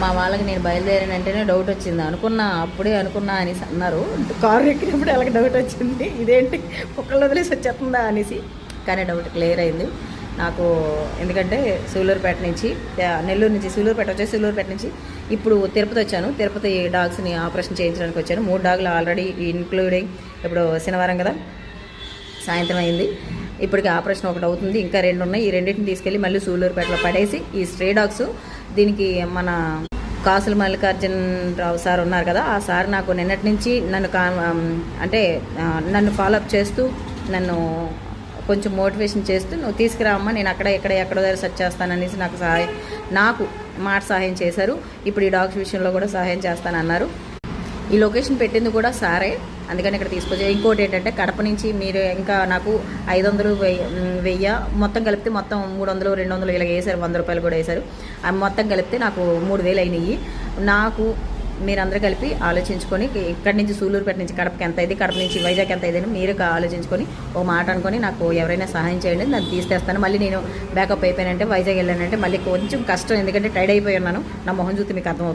మా వాళ్ళకి నేను బయలుదేరానంటేనే డౌట్ వచ్చింది. అనుకున్నా అప్పుడే అనుకున్నా అనేసి అన్నారు. కారు ఎక్కినప్పుడు అలాగే డౌట్ వచ్చింది. ఇదేంటి? కుక్కలు వదిలేసి వచ్చేస్తుందా అనేసి. కానీ డౌట్ క్లియర్ అయింది. నాకు ఎందుకంటే సూలూరుపేట నుంచి నెల్లూరు నుంచి సూలూరుపేట వచ్చేసి సూలూరుపేట నుంచి ఇప్పుడు తిరుపతి వచ్చాను. తిరుపతి డాగ్స్ని ఆపరేషన్ చేయించడానికి వచ్చాను. మూడు డాగులు ఆల్రెడీ ఇంక్లూడింగ్ ఇప్పుడు శనివారం కదా సాయంత్రం అయింది. ఇప్పటికి ఆపరేషన్ ఒకటి అవుతుంది. ఇంకా రెండు ఉన్నాయి. ఈ రెండింటిని తీసుకెళ్ళి మళ్ళీ సూళ్ళూరుపేటలో పడేసి ఈ స్ట్రే డాగ్స్ దీనికి మన కాసుల మల్లికార్జున రావు సార్ ఉన్నారు కదా ఆ సార్ నాకు నిన్నటి నుంచి నన్ను కా అంటే నన్ను ఫాలోఅప్ చేస్తూ నన్ను కొంచెం మోటివేషన్ చేస్తూ నువ్వు తీసుకురామ్మా నేను అక్కడ ఎక్కడ ఎక్కడో దగ్గర సెర్చ్ చేస్తాననేసి నాకు సహాయం నాకు మాట సహాయం చేశారు. ఇప్పుడు ఈ డాగ్స్ విషయంలో కూడా సహాయం చేస్తానన్నారు. ఈ లొకేషన్ పెట్టింది కూడా సారే. అందుకని ఇక్కడ తీసుకొచ్చా ఇంకోటి ఏంటంటే కడప నుంచి మీరు ఇంకా నాకు ఐదు వందలు వెయ్యి వెయ్యి. మొత్తం కలిపితే మొత్తం మూడు వందలు రెండు వందలు ఇలా వేశారు. వంద రూపాయలు కూడా వేశారు. ఆ మొత్తం కలిపితే నాకు మూడు వేలు అయినాయి. నాకు మీరందరూ కలిపి ఆలోచించుకొని ఇక్కడి నుంచి సూలూరుపేట నుంచి కడపకి ఎంత అయితే కడప నుంచి వైజాగ్ ఎంత అయితే మీరు ఆలోచించుకొని ఓ మాట అనుకొని నాకు ఎవరైనా సహాయం చేయండి. నేను తీసేస్తాను. మళ్ళీ నేను బ్యాకప్ అయిపోయానంటే వైజాగ్ వెళ్ళానంటే మళ్ళీ కొంచెం కష్టం. ఎందుకంటే టైడ్ అయిపోయి ఉన్నాను. నా మొహం చూస్తే మీకు అర్థమవుతుంది.